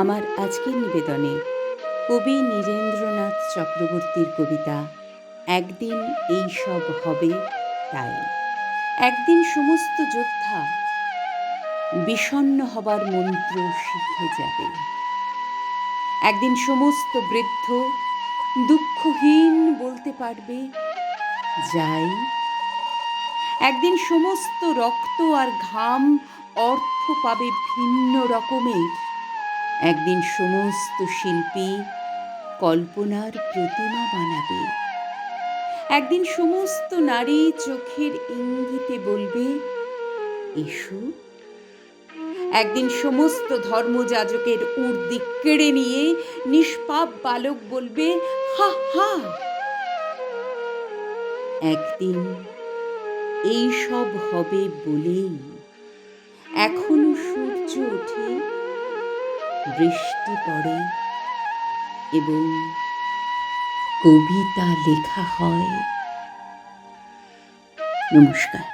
আমার আজকের নিবেদনে কবি নীরেন্দ্রনাথ চক্রবর্তীর কবিতা, একদিন এই সব হবে তাই। একদিন সমস্ত যোদ্ধা বিষণ্ণ হবার মন্ত্র শিখে যাবে। একদিন সমস্ত বৃদ্ধ দুঃখহীন বলতে পারবে, যাই। একদিন সমস্ত রক্ত আর ঘাম অর্থ পাবে ভিন্ন রকমের। একদিন সমস্ত শিল্পী কল্পনার প্রতিমা বানাবে। একদিন সমস্ত নারী চোখের ইঙ্গিতে বলবে, এসু। একদিন সমস্ত ধর্মযাজকের উর্দি কেড়ে নিয়ে নিষ্পাপ বালক বলবে, হা হা। একদিন এই সব হবে বলেই এখনও সূর্য ওঠে বৃষ্টি পড়ে এবং কবিতা লেখা হয়। নমস্কার।